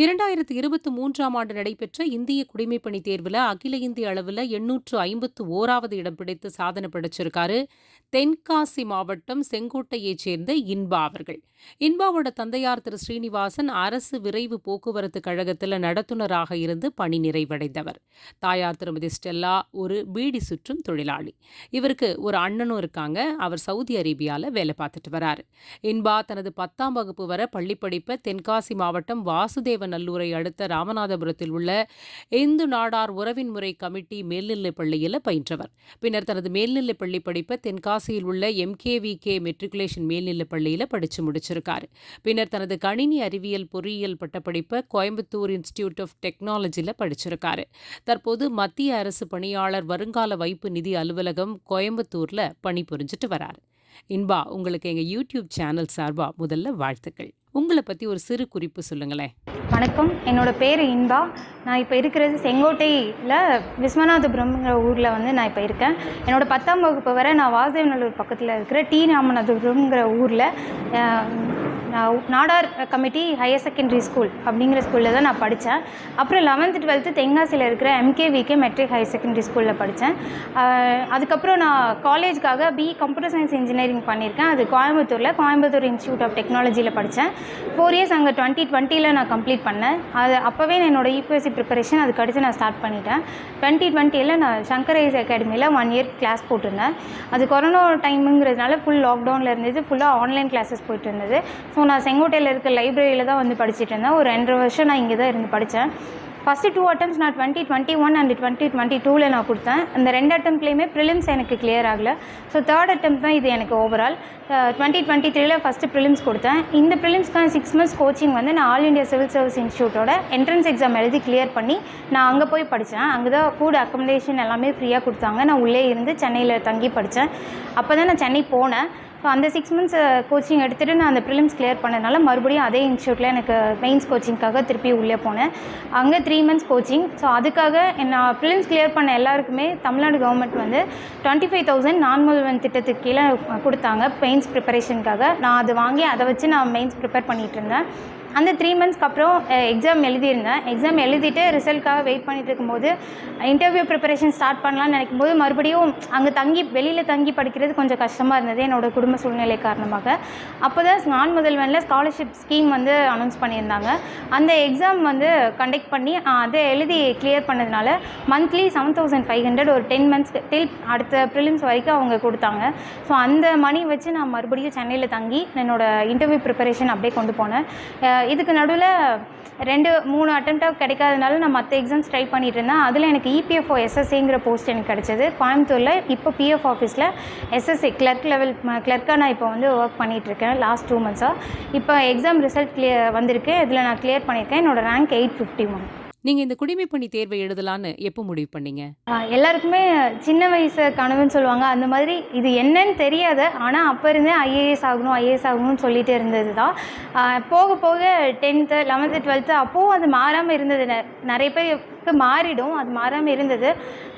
இரண்டாயிரத்து இருபத்தி மூன்றாம் ஆண்டு நடைபெற்ற இந்திய குடிமைப்பணி தேர்வில் அகில இந்திய அளவில் எண்ணூற்று ஐம்பத்து ஓராவது இடம் பிடித்து சாதனை படைச்சிருக்காரு. தென்காசி மாவட்டம் செங்கோட்டையைச் சேர்ந்த இன்பா அவர்கள். இன்பாவோட தந்தையார் திரு ஸ்ரீனிவாசன் அரசு விரைவு போக்குவரத்து கழகத்தில் நடத்துனராக இருந்து பணி நிறைவடைந்தவர். தாயார் திருமதி ஸ்டெல்லா ஒரு பீடி சுற்றும் தொழிலாளி. இவருக்கு ஒரு அண்ணனும் இருக்காங்க. அவர் சவுதி அரேபியாவில் வேலை பார்த்துட்டு வராரு. இன்பா தனது பத்தாம் வகுப்பு வரை பள்ளிப்படிப்பை தென்காசி மாவட்டம் வாசுதேவன் நல்லூரை அடுத்த ராமநாதபுரத்தில் உள்ள இந்து நாடார் உறவின் முறை கமிட்டி மேல்நிலைப் பள்ளியில் பயின்றவர். பின்னர் தனது மேல்நிலைப் பள்ளி படிப்பை தென்காசியில் உள்ள எம்கேவிகே மெட்ரிகுலேஷன் மேல்நிலைப் பள்ளியில் படித்து முடிச்சிருக்காரு. பின்னர் தனது கணினி அறிவியல் பொறியியல் பட்டப்படிப்பை கோயம்புத்தூர் இன்ஸ்டிடியூட் ஆஃப் டெக்னாலஜியில் படிச்சிருக்காரு. தற்போது மத்திய அரசு பணியாளர் வருங்கால வைப்பு நிதி அலுவலகம் கோயம்புத்தூரில் பணிபுரிஞ்சிட்டு வரார். இன்பா உங்களுக்கு எங்கள் யூடியூப் சேனல் சார்பா முதல்ல வாழ்த்துக்கள். உங்களை பற்றி ஒரு சிறு குறிப்பு சொல்லுங்களேன். வணக்கம். என்னோட பேர் இன்பா. நான் இப்போ இருக்கிறது செங்கோட்டையில் விஸ்வநாதபுரம்ங்கிற ஊரில் வந்து நான் இப்போ இருக்கேன். என்னோட பத்தாம் வகுப்பு வரை நான் வாசுதேவநல்லூர் பக்கத்தில் இருக்கிற டி ராமநாதபுரம்ங்கிற ஊரில் நான் Nadar committee higher secondary school அப்படிங்கிற ஸ்கூலில் தான் நான் படித்தேன். அப்புறம் லெவன்த்து டுவெல்த்து தென்காசியில் இருக்கிற எம்கேவிகே மெட்ரிக் ஹையர் செகண்டரி ஸ்கூலில் படித்தேன். அதுக்கப்புறம் நான் காலேஜுக்காக பி கம்ப்யூட்டர் சயின்ஸ் இன்ஜினியரிங் பண்ணியிருக்கேன். அது கோயம்புத்தூரில் கோயம்புத்தூர் இன்ஸ்டியூட் ஆஃப் டெக்னாலஜியில் படித்தேன். ஃபோர் இயர்ஸ் அங்கே டுவெண்ட்டி டுவெண்ட்டியில் நான் கம்ப்ளீட் பண்ணேன். அது அப்போவே என்னோடய யூபிஎஸ்சி ப்ரிப்பரேஷன் அது அடுத்து நான் ஸ்டார்ட் பண்ணிட்டேன். டுவெண்ட்டி டுவெண்ட்டியில் நான் சங்கர் ஐஸ் அகாடமியில் ஒன் இயர் கிளாஸ் போட்டிருந்தேன். அது கொரோனா டைமுங்கிறதுனால ஃபுல் லாக்டவுனில் இருந்தது. ஃபுல்லாக ஆன்லைன் கிளாஸஸ் போயிட்டு இருந்தது. ஸோ ஸோ நான் செங்கோட்டையில் இருக்க லைப்ரரியில் தான் வந்து படிச்சுட்டு இருந்தேன். ஒரு ரெண்டரை வருஷம் நான் இங்கே தான் இருந்து படித்தேன் ஃபஸ்ட்டு டூ அட்டம்ஸ் நான் twenty twenty one and twenty twenty டூவில் நான் கொடுத்தேன். அந்த ரெண்டு அட்டம்ப்லேயுமே ப்ரிலிம்ஸ் எனக்கு கிளியர் ஆகலை. ஸோ தேர்ட் அட்டம் தான் இது எனக்கு ஓவரால் டுவெண்ட்டி டுவெண்ட்டி த்ரீல ஃபஸ்ட்டு ப்ரிலிம்ஸ் கொடுத்தேன். இந்த ப்ரிலிம்ஸ்க்கான சிக்ஸ் மந்த்ஸ் கோச்சிங் வந்து நான் ஆல் இண்டியா சிவில் சர்வீஸ் இன்ஸ்டியூட்டோட என்ட்ரன்ஸ் எக்ஸாம் எழுதி கிளியர் பண்ணி நான் அங்கே போய் படித்தேன் அங்கே தான் ஃபுட் அக்கமடேஷன் எல்லாமே ஃப்ரீயாக கொடுத்தாங்க. நான் உள்ளே இருந்து சென்னையில் தங்கி படித்தேன் அப்போ தான் நான் சென்னை போனேன். ஸோ அந்த சிக்ஸ் மந்த்ஸ் கோச்சிங் எடுத்துகிட்டு நான் அந்த ப்ரிலிம்ஸ் கிளியர் பண்ணதுனால மறுபடியும் அதே இன்ஸ்டியூட்டில் எனக்கு மெயின்ஸ் கோச்சிங்க்காக திருப்பி உள்ளே போனேன். அங்கே த்ரீ மந்த்ஸ் கோச்சிங் ஸோ அதுக்காக நான் ப்ரிலிம்ஸ் கிளியர் பண்ண எல்லாருக்குமே தமிழ்நாடு கவர்மெண்ட் வந்து டுவெண்ட்டி ஃபைவ் தௌசண்ட் நான்முதல்வன் திட்டத்துக்கு கீழே கொடுத்தாங்க மெயின்ஸ் ப்ரிப்பரேஷனுக்காக நான் அதை வாங்கி அதை வச்சு நான் மெயின்ஸ் ப்ரிப்பேர் பண்ணிகிட்டு இருந்தேன். அந்த த்ரீ மந்த்ஸ்க்கு அப்புறம் எக்ஸாம் எழுதியிருந்தேன். எக்ஸாம் எழுதிட்டு ரிசல்ட்காக வெயிட் பண்ணிட்டு இருக்கும்போது இன்டர்வியூ ப்ரிப்பரேஷன் ஸ்டார்ட் பண்ணலாம்னு நினைக்கும் போது மறுபடியும் அங்கே தங்கி வெளியில் தங்கி படிக்கிறது கொஞ்சம் கஷ்டமாக இருந்தது என்னோடய குடும்ப சூழ்நிலை காரணமாக. அப்போ தான் நான் முதல்வனில் ஸ்காலர்ஷிப் ஸ்கீம் வந்து அனௌன்ஸ் பண்ணியிருந்தாங்க. அந்த எக்ஸாம் வந்து கண்டக்ட் பண்ணி அதை எழுதி கிளியர் பண்ணதுனால monthly seven thousand five hundred ஒரு டென் மந்த்ஸ்க்கு டில் அடுத்த ப்ரிலிம்ஸ் வரைக்கும் அவங்க கொடுத்தாங்க. ஸோ அந்த மணி வச்சு நான் மறுபடியும் சென்னையில் தங்கி என்னோடய இன்டர்வியூ ப்ரிப்பரேஷன் அப்படியே கொண்டு போனேன். இதுக்கு நடுவில் ரெண்டு மூணு அட்டம்ப்டாக கிடைக்காதனால நான் மற்ற எக்ஸாம்ஸ் ட்ரை பண்ணிட்டு இருந்தேன். அதில் எனக்கு இபிஎஃப்ஓ எஸ்எஸ்சிங்கிற போஸ்ட் எனக்கு கிடச்சிது. கோயம்புத்தூரில் இப்போ பிஎஃப் ஆஃபீஸில் எஸ்எஸ்சி கிளர்க் லெவல் கிளர்க்காக நான் இப்போ வந்து ஒர்க் பண்ணிகிட்ருக்கேன் லாஸ்ட் டூ மந்த்ஸாக இப்போ எக்ஸாம் ரிசல்ட் கிளியர் வந்திருக்கு. இதில் நான் கிளியர் பண்ணியிருக்கேன். என்னோடய ரேங்க் எயிட் ஃபிஃப்டி ஒன் நீங்கள் இந்த குடிமை பணி தேர்வை எழுதலான்னு எப்போ முடிவு பண்ணீங்க? எல்லாருக்குமே சின்ன வயசு கனவுன்னு சொல்லுவாங்க. அந்த மாதிரி இது என்னன்னு தெரியாது ஆனால் அப்போ இருந்தே ஐஏஎஸ் ஆகணும் ஐஏஎஸ் ஆகணும்னு சொல்லிட்டு இருந்தது தான். போக போக டென்த்து லெவன்த்து டுவெல்த்து அப்போவும் அது மாறாமல் இருந்தது. நிறைய பேர் பேருக்கு மாறிடும். அது மாறாமல் இருந்தது.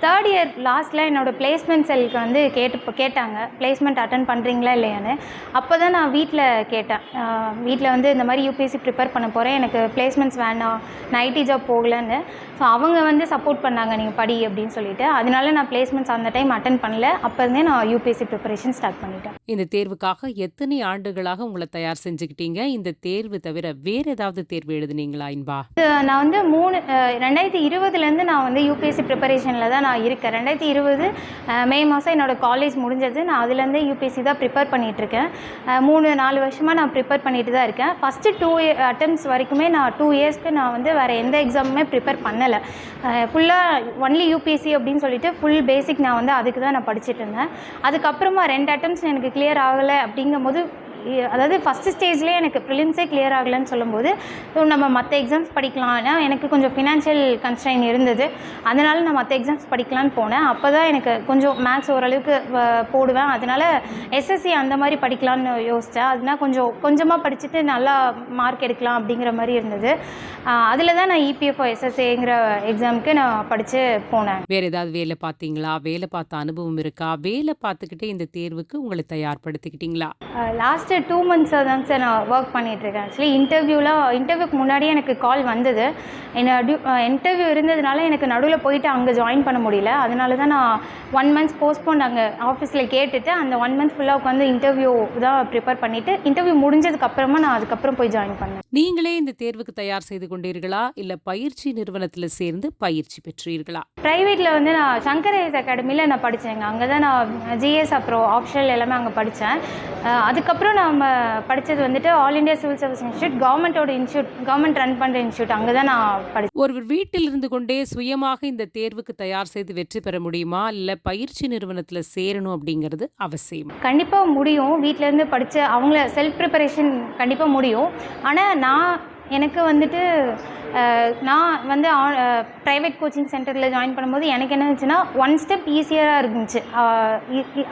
தேர்ட் இயர் லாஸ்ட்டில் என்னோடய பிளேஸ்மெண்ட் செல்லுக்கு வந்து கேட்டு கேட்டாங்க. பிளேஸ்மெண்ட் அட்டன் பண்ணுறீங்களா இல்லையான்னு. அப்போ தான் நான் வீட்டில் கேட்டேன். வீட்டில் வந்து இந்த மாதிரி யூபிஎஸ்சி ப்ரிப்பேர் பண்ண போகிறேன் எனக்கு பிளேஸ்மெண்ட்ஸ் வேணாம். நான் ஐடி ஜாப் போகலன்னு. ஸோ அவங்க வந்து சப்போர்ட் பண்ணாங்க. நீங்கள் படி அப்படின்னு சொல்லிட்டு. அதனால நான் பிளேஸ்மெண்ட்ஸ் அந்த டைம் அட்டன் பண்ணல. அப்போ இருந்தே நான் யூபிஎஸ்சி ப்ரிப்பரேஷன் ஸ்டார்ட் பண்ணிட்டேன். இந்த தேர்வுக்காக எத்தனை ஆண்டுகளாக உங்களை தயார் செஞ்சுக்கிட்டீங்க? இந்த தேர்வு தவிர வேறு ஏதாவது தேர்வு எழுதுனீங்களா இன்பா? நான் வந்து மூணு ரெண்டாயிரத்தி இருபதுலேருந்து நான் வந்து யூபிஎஸ்சி ப்ரிப்பரேஷனில் தான் நான் இருக்கேன். ரெண்டாயிரத்தி இருபது மே மாதம் என்னோடய காலேஜ் முடிஞ்சது. நான் அதுலேருந்தே யூபிஎஸ்சி தான் ப்ரிப்பேர் பண்ணிகிட்ருக்கேன் மூணு நாலு வருஷமாக நான் ப்ரிப்பேர் பண்ணிட்டு தான் இருக்கேன். ஃபஸ்ட்டு டூ அட்டம்ஸ் வரைக்குமே நான் டூ இயர்ஸ்க்கு நான் வந்து வேறு எந்த எக்ஸாமுமே ப்ரிப்பேர் பண்ணலை. ஃபுல்லாக ஒன்லி யூபிஎஸ்சி அப்படின்னு சொல்லிட்டு ஃபுல் பேசிக் நான் வந்து அதுக்கு தான் நான் படிச்சுட்டு இருந்தேன். அதுக்கப்புறமா ரெண்டு அட்டம்ஸ் எனக்கு கிளியர் ஆகலை அப்படிங்கும்போது அதாவது ஃபஸ்ட்டு ஸ்டேஜ்லேயே எனக்கு ப்ரிலிம்ஸே கிளியர் ஆகலைன்னு சொல்லும்போது ஸோ நம்ம மற்ற எக்ஸாம்ஸ் படிக்கலாம். ஏன்னா எனக்கு கொஞ்சம் ஃபினான்ஷியல் கன்ஸ்ட்ரைன் இருந்தது. அதனால் நான் மற்ற எக்ஸாம்ஸ் படிக்கலான்னு போனேன். அப்போ தான் எனக்கு கொஞ்சம் மேக்ஸ் ஓரளவுக்கு போடுவேன். அதனால் எஸ்எஸ்சி அந்த மாதிரி படிக்கலான்னு யோசித்தேன் அதனால் கொஞ்சம் கொஞ்சமாக படிச்சுட்டு நல்லா மார்க் எடுக்கலாம் அப்படிங்கிற மாதிரி இருந்தது. அதில் தான் நான் இபிஎஃப்ஓ எஸ்எஸ்ஏங்கிற எக்ஸாமுக்கு நான் படித்து போனேன். வேறு ஏதாவது வேலை பார்த்தீங்களா? வேலை பார்த்த அனுபவம் இருக்கா? வேலை பார்த்துக்கிட்டே இந்த தேர்வுக்கு உங்களை தயார்படுத்திக்கிட்டீங்களா? லாஸ்ட் லாஸ்ட்டு டூ மந்த்ஸாக தாங்க சார் நான் ஒர்க் பண்ணிகிட்ருக்கேன் ஆக்சுவலி இன்டர்வியூலாம் இன்டர்வியூக்கு முன்னாடியே எனக்கு கால் வந்தது. என்ன இன்டர்வியூ இருந்ததுனால எனக்கு நடுவில் போயிட்டு அங்கே ஜாயின் பண்ண முடியல. அதனால தான் நான் ஒன் மந்த்ஸ் போஸ்ட்போன் அங்கே ஆஃபீஸில் கேட்டுட்டு அந்த ஒன் மந்த் ஃபுல்லாக உட்காந்து இன்டர்வியூ தான் ப்ரிப்பேர் பண்ணிவிட்டு இன்டர்வியூ முடிஞ்சதுக்கப்புறமா நான் அதுக்கப்புறம் போய் ஜாயின் பண்ணேன். நீங்களே இந்த தேர்வுக்கு தயார் செய்து கொண்டீர்களா? இல்லை பயிற்சி நிறுவனத்தில் சேர்ந்து பயிற்சி பெற்றீர்களா? ப்ரைவேட்டில் வந்து நான் சங்கர் ஐஎஸ் அகாடமியில் நான் படித்தேங்க அங்கே தான் நான் ஜிஎஸ் அப்புறம் ஆப்ஷனல் எல்லாமே அங்கே படித்தேன் அதுக்கப்புறம் நம்ம படித்தது வந்துட்டு all India civil service institute கவர்மெண்ட்டோட இன்ஸ்டியூட் கவர்மெண்ட் ரன் பண்ணுற இன்ஸ்டியூட் அங்கே தான் நான் படித்தேன் ஒருவர் வீட்டில் இருந்து கொண்டே சுயமாக இந்த தேர்வுக்கு தயார் செய்து வெற்றி பெற முடியுமா? இல்ல பயிற்சி நிறுவனத்துல சேரணும் அப்படிங்கிறது அவசியம். கண்டிப்பாக முடியும். வீட்டிலேருந்து படித்த அவங்கள செல்ஃப் ப்ரிப்பரேஷன் கண்டிப்பாக முடியும். ஆனால் நான் எனக்கு வந்துட்டு நான் வந்து ப்ரைவேட் கோச்சிங் சென்டரில் ஜாயின் பண்ணும்போது எனக்கு என்ன இருந்துச்சுன்னா ஒன் ஸ்டெப் ஈஸியராக இருந்துச்சு.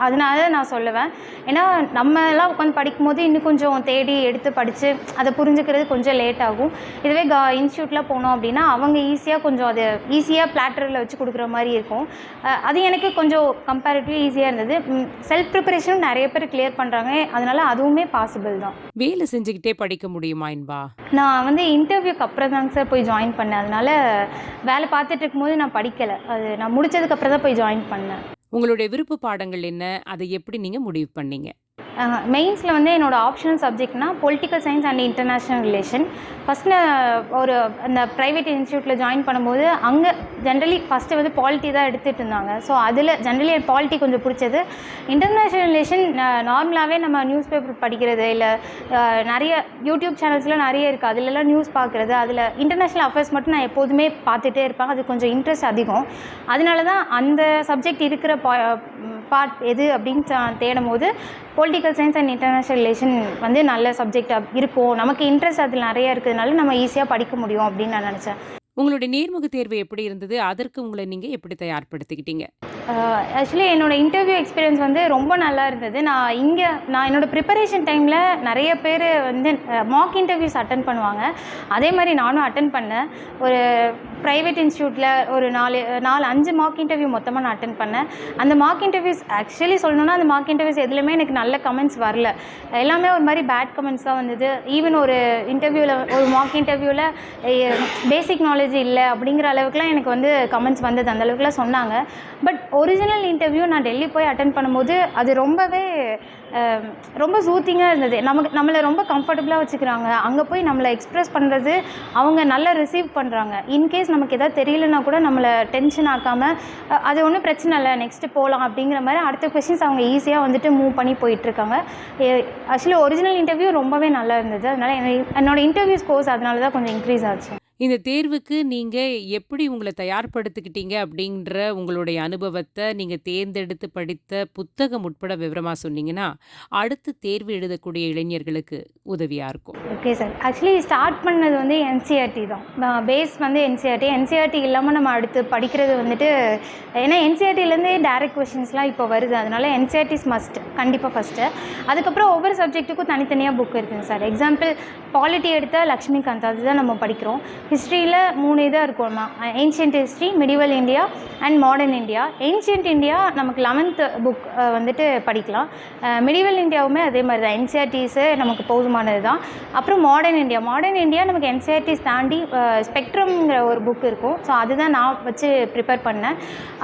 அதனால நான் சொல்லுவேன். ஏன்னா நம்ம எல்லாம் உட்காந்து படிக்கும்போது இன்னும் கொஞ்சம் தேடி எடுத்து படித்து அதை புரிஞ்சுக்கிறது கொஞ்சம் லேட் ஆகும். இதுவே க இன்ஸ்டியூட்டில் போனோம் அப்படின்னா அவங்க ஈஸியாக கொஞ்சம் அது ஈஸியாக பிளாட்டரில் வச்சு கொடுக்குற மாதிரி இருக்கும். அது எனக்கு கொஞ்சம் கம்பேரிட்டிவ் ஈஸியாக இருந்தது. செல்ஃப் ப்ரிப்பரேஷனும் நிறைய பேர் கிளியர் பண்ணுறாங்க அதனால அதுவுமே பாசிபிள் தான். வேலை செஞ்சுக்கிட்டே படிக்க முடியுமா என்பா நான் வந்து இன்டர்வியூக்கு அப்புறம் தாங்க சார் போய் ஜாயின் பண்ணேன். அதனால வேலை பார்த்துட்டு இருக்கும்போது நான் படிக்கலை. அது நான் முடிச்சதுக்கு அப்புறம் தான் போய் ஜாயின் பண்ணேன். உங்களுடைய விருப்ப பாடங்கள் என்ன? அதை எப்படி நீங்க முடிவு பண்ணீங்க? மெயின்ஸில் வந்து என்னோட optional சப்ஜெக்ட்னா political science and international relation first நான் ஒரு அந்த ப்ரைவேட் இன்ஸ்டியூட்டில் ஜாயின் பண்ணும்போது அங்கே ஜென்ரலி ஃபஸ்ட்டு வந்து பாலிட்டி தான் எடுத்துகிட்டு இருந்தாங்க. ஸோ அதில் ஜென்ரலி பாலிட்டி கொஞ்சம் பிடிச்சது. இன்டர்நேஷ்னல் ரிலேஷன் நார்மலாகவே நம்ம நியூஸ் பேப்பர் படிக்கிறது இல்லை நிறைய யூடியூப் சேனல்ஸ்லாம் நிறைய இருக்குது அதிலெல்லாம் நியூஸ் பார்க்குறது அதில் இன்டர்நேஷ்னல் அஃபேர்ஸ் மட்டும் நான் எப்போதுமே பார்த்துட்டே இருப்பேன். அது கொஞ்சம் இன்ட்ரெஸ்ட் அதிகம். அதனால தான் அந்த சப்ஜெக்ட் இருக்கிற பார்ட் எது அப்படின்னு தேடும் போது political science and international relation வந்து நல்ல சப்ஜெக்டாக இருக்கும். நமக்கு இன்ட்ரெஸ்ட் அதில் நிறைய இருக்கிறதுனால நம்ம ஈஸியாக படிக்க முடியும் அப்படின்னு நான் நினச்சேன். உங்களுடைய நேர்முக தேர்வு எப்படி இருந்தது? அதற்கு உங்களை நீங்க எப்படி தயார்படுத்திக்கிட்டீங்க? ஆக்சுவலி என்னோட இன்டர்வியூ எக்ஸ்பீரியன்ஸ் வந்து ரொம்ப நல்லா இருந்தது. நான் இங்கே நான் என்னோட ப்ரிப்பரேஷன் டைமில் நிறைய பேர் வந்து மாக் இன்டர்வியூஸ் அட்டன் பண்ணுவாங்க. அதே மாதிரி நானும் அட்டன் பண்ணேன். ஒரு ப்ரைவேட் இன்ஸ்டியூட்டில் ஒரு நாலு நாலு அஞ்சு மார்க் இன்டர்வியூ மொத்தமாக நான் அட்டன் பண்ணேன். அந்த மார்க் இன்டர்வியூஸ் ஆக்சுவலி சொல்லணும்னா அந்த மார்க் இன்டர்வியூஸ் எதுலையுமே எனக்கு நல்ல கமெண்ட்ஸ் வரல. எல்லாமே ஒரு மாதிரி பேட் கமெண்ட்ஸ் தான் வந்தது. ஈவன் ஒரு இன்டர்வியூவில் ஒரு மார்க் இன்டர்வியூவில் பேசிக் நாலேஜ் இல்லை அப்படிங்கிற அளவுக்குலாம் எனக்கு வந்து கமெண்ட்ஸ் வந்தது. அந்த அளவுக்குலாம் சொன்னாங்க. பட் ஒரிஜினல் இன்டர்வியூ நான் டெல்லி போய் அட்டன் பண்ணும்போது அது ரொம்பவே ரொம்ப சூத்திங்காக இருந்தது. நமக்கு நம்மளை ரொம்ப கம்ஃபர்டபுளாக வச்சுக்கிறாங்க. அங்கே போய் நம்மளை எக்ஸ்ப்ரெஸ் பண்ணுறது அவங்க நல்லா ரிசீவ் பண்ணுறாங்க இன்கேஸ் நமக்கு எதாவது தெரியலனா கூட நம்மளை டென்ஷன் ஆக்காமல் அது ஒன்றும் பிரச்சனை இல்லை. நெக்ஸ்ட்டு போகலாம் அப்படிங்கிற மாதிரி அடுத்த கொஷின்ஸ் அவங்க ஈஸியாக வந்துட்டு மூவ் பண்ணி போயிட்டுருக்காங்க. ஆக்சுவலி ஒரிஜினல் இன்டர்வியூ ரொம்பவே நல்லா இருந்தது. அதனால் என்னோட இன்டர்வியூ ஸ்கோர்ஸ் அதனால தான் கொஞ்சம் இன்க்ரீஸ் ஆச்சு. இந்த தேர்வுக்கு நீங்கள் எப்படி உங்களை தயார்படுத்திக்கிட்டீங்க அப்படின்ற உங்களுடைய அனுபவத்தை நீங்கள் தேர்ந்தெடுத்து படித்த புத்தகம் உட்பட விவரமாக சொன்னீங்கன்னா அடுத்து தேர்வு எழுதக்கூடிய இளைஞர்களுக்கு உதவியாக இருக்கும். ஓகே சார் ஆக்சுவலி ஸ்டார்ட் பண்ணது வந்து என்சிஆர்டி தான். பேஸ் வந்து என்சிஆர்டி என்சிஆர்டி இல்லாமல் நம்ம அடுத்து படிக்கிறது வந்துட்டு ஏன்னா என்சிஆர்டிலேருந்தே டேரக்ட் கொஷின்ஸ்லாம் இப்போ வருது. அதனால என்சிஆர்டிஸ் மஸ்ட் கண்டிப்பாக ஃபஸ்ட்டு அதுக்கப்புறம் ஒவ்வொரு சப்ஜெக்ட்டுக்கும் தனித்தனியாக புக் இருக்குங்க சார் எக்ஸாம்பிள் பாலிட்டி எடுத்தால் லக்ஷ்மிகாந்த் அதுதான் நம்ம படிக்கிறோம். ஹிஸ்ட்ரியில் மூணு இதாக இருக்கும்னா ancient history medieval India and modern India ancient India நமக்கு லெவன்த்து புக் வந்துட்டு படிக்கலாம். மிடிவல் இந்தியாவுமே அதே மாதிரி தான். என்சிஆர்டிஸு நமக்கு போதுமானது தான். அப்புறம் மாடர்ன் இந்தியா மாடர்ன் இந்தியா நமக்கு என்சிஆர்டிஸ் தாண்டி ஸ்பெக்ட்ரம்ங்கிற ஒரு புக் இருக்கும். ஸோ அதுதான் நான் வச்சு ப்ரிப்பேர் பண்ணேன்.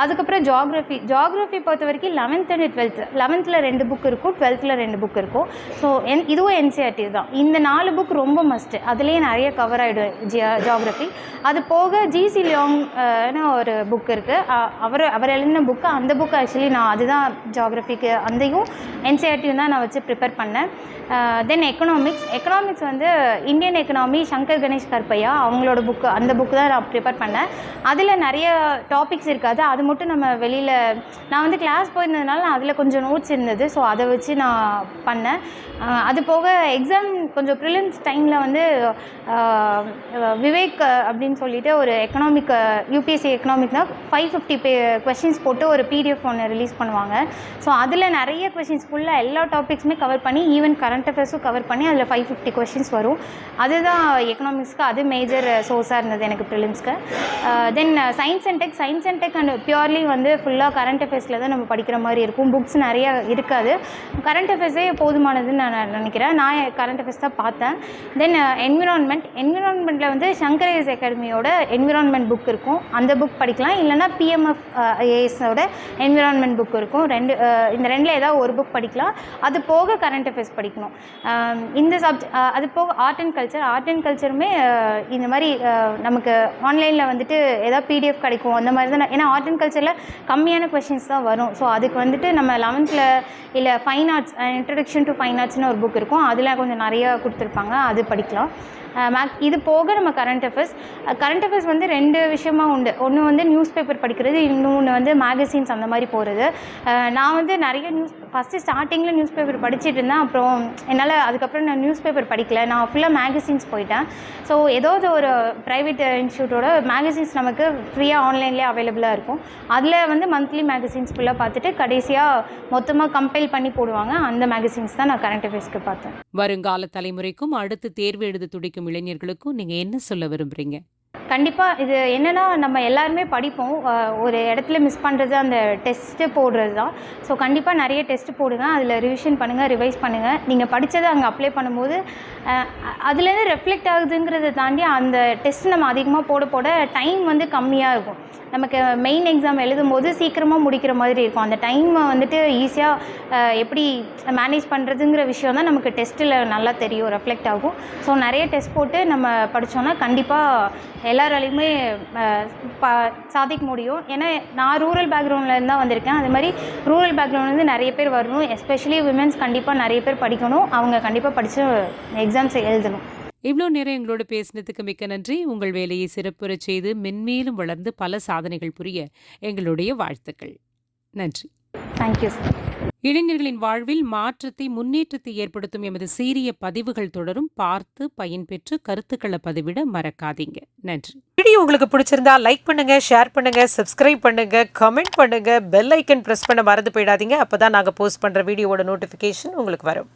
அதுக்கப்புறம் ஜாகிரஃபி ஜாகிரஃபி பொறுத்த வரைக்கும் லெவன்த் அண்ட் டுவெல்த் லெவன்த்தில் ரெண்டு ரெண்டு புக் இருக்கும். டுவெல்த்தில் ரெண்டு புக் இருக்கும். ஸோ என் இதுவும் என்சிஆர்டி தான். இந்த நாலு புக் ரொம்ப மஸ்ட்டு அதுலேயே நிறைய கவர் ஆகிடும் ஜியா ஜியாகிரஃபி அது போக ஜிசி லியோங்னு ஒரு புக் இருக்குது அவர் அவர் எழுதின புக்கு அந்த புக் ஆக்சுவலி நான் அதுதான் ஜியாகிரஃபிக்கு அந்தையும் என்சிஆர்டியும் தான் நான் வச்சு ப்ரிப்பேர் பண்ணேன். தென் எக்கனாமிக்ஸ் எக்கனாமிக்ஸ் வந்து இந்தியன் எக்கனாமி சங்கர் கணேஷ் கற்பையா அவங்களோட புக்கு அந்த புக்கு தான் நான் ப்ரிப்பேர் பண்ணேன். அதில் நிறைய டாபிக்ஸ் இருக்காது. அது மட்டும் நம்ம வெளியில் நான் வந்து கிளாஸ் போயிருந்ததுனால நான் அதில் கொஞ்சம் நோட்ஸ் இருந்தது. ஸோ அதை வச்சு நான் பண்ணேன். அது போக எக்ஸாம் கொஞ்சம் ப்ரிலிம்ஸ் டைமில் வந்து விவேக் அப்படின்னு சொல்லிட்டு ஒரு எக்கனாமிக் யூபிஎஸ்சி எக்கனாமிக்னா ஃபைவ் ஃபிஃப்டி பே கொஷின்ஸ் போட்டு ஒரு பிடிஎஃப் ஒன்று ரிலீஸ் பண்ணுவாங்க. ஸோ அதில் நிறைய கொஷின்ஸ் ஃபுல்லாக எல்லா டாபிக்ஸுமே கவர் பண்ணி ஈவன் கரண்ட் அஃபேர்ஸும் கவர் பண்ணி அதில் ஃபைவ் ஃபிஃப்டி கொஷின்ஸ் வரும். அதுதான் எக்கனாமிக்ஸ்க்கு அது மேஜர் சோர்ஸாக இருந்தது எனக்கு ப்ரிலிம்ஸ்க்கு then science and tech science and tech and purely வந்து ஃபுல்லாக கரண்ட் அஃபேர்ஸில் தான் நம்ம படிக்கிற மாதிரி இருக்கும். புக்ஸ் நிறைய இருக்காது. கரண்ட் அஃபேர்ஸே போதுமானதுன்னு நான் நினைக்கிறேன். நான் கரண்ட் அஃபேர்ஸ் தான் பார்த்தேன். தென் என்விரான்மெண்ட் என்விரான்மெண்ட்டில் வந்து சங்கரேஸ் அகாடமியோட என்விரான்மெண்ட் புக் இருக்கும். அந்த புக் படிக்கலாம். இல்லைனா பிஎம்எஃப் ஏஎஸோட என்விரான்மெண்ட் புக் இருக்கும். ரெண்டு uh, இந்த ரெண்டில் ஏதாவது ஒரு புக் படிக்கலாம். அது போக கரண்ட் அஃபேர்ஸ் படிக்கணும். Um, இந்த சப்ஜெக்ட் uh, அது போக art and culture art and கல்ச்சருமே இந்த மாதிரி uh, நமக்கு ஆன்லைனில் வந்துட்டு ஏதாவது பிடிஎஃப் கிடைக்கும். அந்த மாதிரி தான் ஏன்னா ஆர்ட் அண்ட் கல்ச்சரில் கம்மியான கொஷின்ஸ் தான் வரும். ஸோ அதுக்கு வந்துட்டு நம்ம லெவன்த்தில் இல்லை fine arts introduction to fine ஆர்ட்ஸ்னு ஒரு புக் இருக்கும். அதில் கொஞ்சம் நிறையா கொடுத்துருப்பாங்க. அது படிக்கலாம். மேக் இது போக நம்ம கரண்ட் அஃபேர்ஸ் கரண்ட் அஃபேர்ஸ் வந்து ரெண்டு விஷயமா உண்டு. ஒன்று வந்து நியூஸ் பேப்பர் படிக்கிறது இன்னொன்று வந்து மேகசின்ஸ் அந்த மாதிரி போகிறது நான் வந்து நிறைய நியூஸ் ஃபஸ்ட்டு ஸ்டார்டிங்கில் நியூஸ் பேப்பர் படிச்சுட்டு இருந்தேன். அப்புறம் என்னால் அதுக்கப்புறம் நான் நியூஸ் பேப்பர் படிக்கல. நான் ஃபுல்லாக மேகசின்ஸ் போயிட்டேன். ஸோ ஏதோ ஒரு ப்ரைவேட் இன்ஸ்டியூட்டோட மேகசின்ஸ் நமக்கு ஃப்ரீயாக ஆன்லைன்லேயே அவைலபிளாக இருக்கும். அதில் வந்து மந்த்லி மேகசின்ஸ் ஃபுல்லாக பார்த்துட்டு கடைசியாக மொத்தமாக கம்பைல் பண்ணி போடுவாங்க. அந்த மேகசின்ஸ் தான் நான் கரண்ட் அஃபேர்ஸ்க்கு பார்த்தேன். வருங்கால தலைமுறைக்கும் அடுத்து தேர்வு எழுத துடிக்கும் இளைஞர்களுக்கும் நீங்கள் என்ன சொல்ல விரும்புறீங்க? கண்டிப்பாக இது என்னென்னா நம்ம எல்லாருமே படிப்போம். ஒரு இடத்துல மிஸ் பண்ணுறது அந்த டெஸ்ட்டு போடுறது தான். ஸோ கண்டிப்பாக நிறைய டெஸ்ட் போடுங்க. அதில் ரிவிஷன் பண்ணுங்கள் ரிவைஸ் பண்ணுங்கள் நீங்கள் படித்ததை அங்கே அப்ளை பண்ணும்போது அதுலேருந்து ரெஃப்ளெக்ட் ஆகுதுங்கிறத தாண்டி அந்த டெஸ்ட் நம்ம அதிகமாக போட போட டைம் வந்து கம்மியாக இருக்கும். நமக்கு மெயின் எக்ஸாம் எழுதும் போது சீக்கிரமாக முடிக்கிற மாதிரி இருக்கும். அந்த டைமை வந்துட்டு ஈஸியாக எப்படி மேனேஜ் பண்ணுறதுங்கிற விஷயம் தான் நமக்கு டெஸ்ட்டில் நல்லா தெரியும் ரெஃப்ளெக்ட் ஆகும். ஸோ நிறைய டெஸ்ட் போட்டு நம்ம படித்தோன்னா கண்டிப்பாக எல்லாராலையுமே ப சாதிக்க முடியும். ஏன்னா நான் ரூரல் பேக்ரவுண்ட்லேருந்து தான் வந்திருக்கேன். அது மாதிரி ரூரல் பேக்ரவுண்ட்லேருந்து நிறைய பேர் வரணும். எஸ்பெஷலி விமென்ஸ் கண்டிப்பாக நிறைய பேர் படிக்கணும். அவங்க கண்டிப்பாக படித்து எக்ஸாம்ஸ் எழுதணும். இவ்வளோ நேரம் எங்களோட பேசினதுக்கு மிக்க நன்றி. உங்கள் வேலையை சிறப்புறச் செய்து மென்மேலும் வளர்ந்து பல சாதனைகள் புரிய எங்களுடைய வாழ்த்துக்கள். நன்றி. தேங்க்யூ சார் இளைஞர்களின் வாழ்வில் மாற்றத்தை முன்னேற்றத்தை ஏற்படுத்தும் எமது சீரிய பதிவுகள் தொடரும். பார்த்து பயன்பெற்று கருத்துக்களை பதிவிட மறக்காதீங்க. நன்றி. வீடியோ உங்களுக்கு பிடிச்சிருந்தா லைக் பண்ணுங்க ஷேர் பண்ணுங்க சப்ஸ்கிரைப் பண்ணுங்க கமெண்ட் பண்ணுங்க பெல் ஐக்கன் பிரஸ் பண்ண மறந்து போயிடாதீங்க. அப்பதான் நாங்கள் போஸ்ட் பண்ற வீடியோவோட நோட்டிபிகேஷன் உங்களுக்கு வரும்.